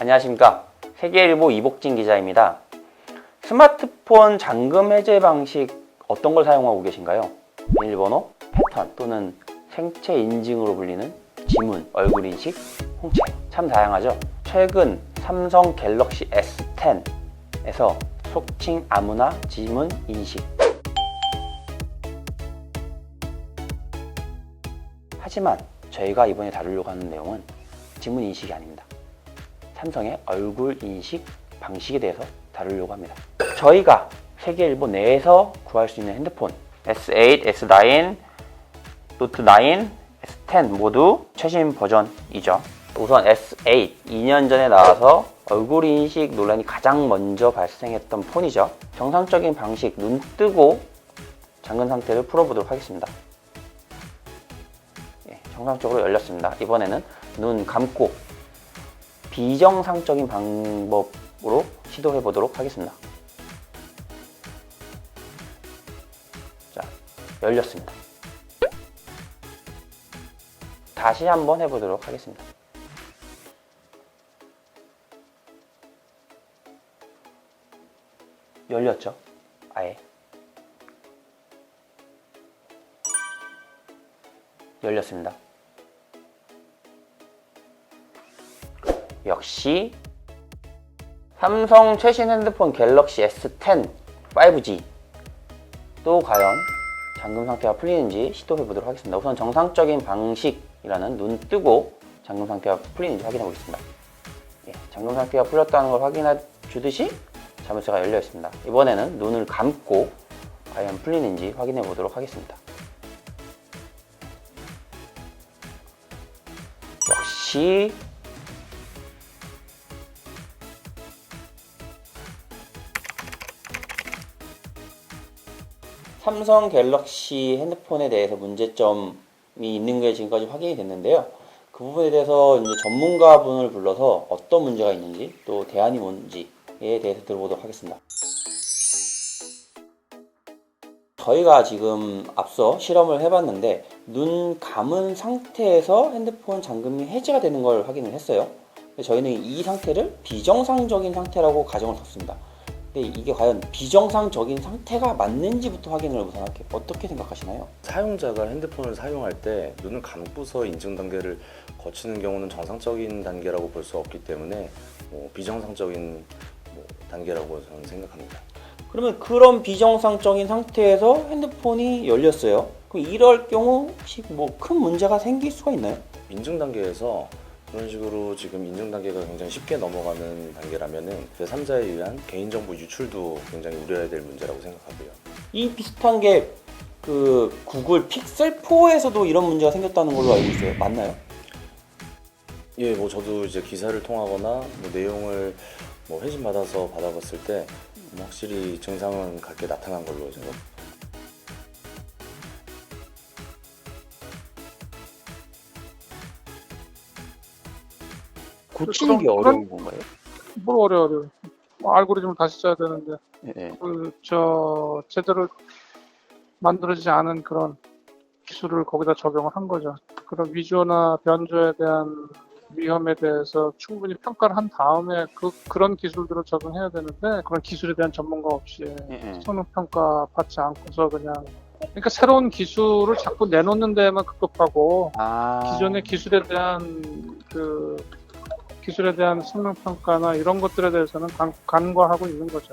안녕하십니까. 세계일보 이복진 기자입니다. 스마트폰 잠금 해제 방식 어떤 걸 사용하고 계신가요? 비밀번호, 패턴 또는 생체 인증으로 불리는 지문, 얼굴 인식, 홍채. 참 다양하죠? 최근 삼성 갤럭시 S10에서 속칭 아무나 지문 인식. 하지만 저희가 이번에 다루려고 하는 내용은 지문 인식이 아닙니다. 삼성의 얼굴 인식 방식에 대해서 다루려고 합니다. 저희가 세계일보 내에서 구할 수 있는 핸드폰 S8, S9, 노트 9, S10 모두 최신 버전이죠. 우선 S8 2년 전에 나와서 얼굴 인식 논란이 가장 먼저 발생했던 폰이죠. 정상적인 방식 눈 뜨고 잠근 상태를 풀어보도록 하겠습니다. 예, 정상적으로 열렸습니다. 이번에는 눈 감고 비정상적인 방법으로 시도해 보도록 하겠습니다. 자, 열렸습니다. 다시 한번 해보도록 하겠습니다. 열렸죠? 아예. 열렸습니다. 역시 삼성 최신 핸드폰 갤럭시 S10 5G 또 과연 잠금 상태가 풀리는지 시도해 보도록 하겠습니다. 우선 정상적인 방식이라는 눈 뜨고 잠금 상태가 풀리는지 확인해 보겠습니다. 예, 잠금 상태가 풀렸다는 걸 확인해 주듯이 자물쇠가 열려 있습니다. 이번에는 눈을 감고 과연 풀리는지 확인해 보도록 하겠습니다. 역시 삼성 갤럭시 핸드폰에 대해서 문제점이 있는 게 지금까지 확인이 됐는데요. 그 부분에 대해서 이제 전문가분을 불러서 어떤 문제가 있는지 또 대안이 뭔지에 대해서 들어보도록 하겠습니다. 저희가 지금 앞서 실험을 해봤는데 눈 감은 상태에서 핸드폰 잠금이 해제가 되는 걸 확인을 했어요. 저희는 이 상태를 비정상적인 상태라고 가정을 뒀습니다. 근데 이게 과연 비정상적인 상태가 맞는지부터 확인을 우선 할게요. 어떻게 생각하시나요? 사용자가 핸드폰을 사용할 때 눈을 감고서 인증 단계를 거치는 경우는 정상적인 단계라고 볼 수 없기 때문에 뭐 비정상적인 뭐 단계라고 저는 생각합니다. 그러면 그런 비정상적인 상태에서 핸드폰이 열렸어요. 그럼 이럴 경우 혹시 뭐 큰 문제가 생길 수가 있나요? 인증 단계에서 그런 식으로 지금 인증 단계가 굉장히 쉽게 넘어가는 단계라면은 제3자에 의한 개인정보 유출도 굉장히 우려해야 될 문제라고 생각하고요. 이 비슷한 게 그 구글 픽셀 4에서도 이런 문제가 생겼다는 걸로 알고 있어요. 맞나요? 예, 뭐 저도 이제 기사를 통하거나 뭐 내용을 뭐 회신 받아서 받아봤을 때뭐 확실히 증상은 같게 나타난 걸로 생각. 고치는 게 어려운 건가요? 뭘 어려 어려. 뭐 알고리즘을 다시 짜야 되는데 예. 그저 제대로 만들어지지 않은 그런 기술을 거기다 적용을 한 거죠. 그런 위조나 변조에 대한 위험에 대해서 충분히 평가를 한 다음에 그 그런 기술들을 적용해야 되는데 그런 기술에 대한 전문가 없이 예. 성능 평가 받지 않고서 그냥 그러니까 새로운 기술을 자꾸 내놓는 데만 급급하고 아 기존의 기술에 대한 그 기술에 대한 성능 평가나 이런 것들에 대해서는 간, 간과하고 있는 거죠.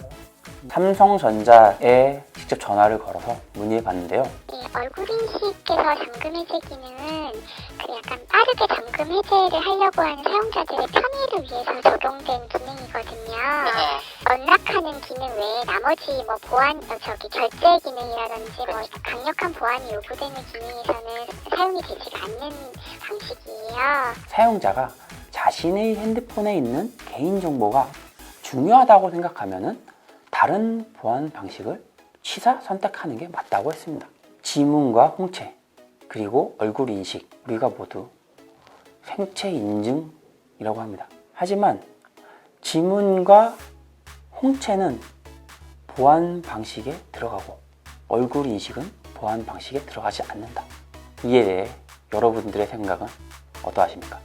삼성전자에 직접 전화를 걸어서 문의해 봤는데요. 이 얼굴 인식에서 잠금 해제 기능은 그 약간 빠르게 잠금 해제를 하려고 하는 사용자들의 편의를 위해서 적용된 기능이거든요. 언락하는 기능 외에 나머지 뭐 보안 어, 저기 결제 기능이라든지 뭐 강력한 보안이 요구되는 기능에서는 사용이 되지가 않는 방식이에요. 사용자가 자신의 핸드폰에 있는 개인정보가 중요하다고 생각하면은 다른 보안 방식을 취사 선택하는 게 맞다고 했습니다. 지문과 홍채 그리고 얼굴 인식 우리가 모두 생체 인증이라고 합니다. 하지만 지문과 홍채는 보안 방식에 들어가고 얼굴 인식은 보안 방식에 들어가지 않는다. 이에 대해 여러분들의 생각은 어떠하십니까?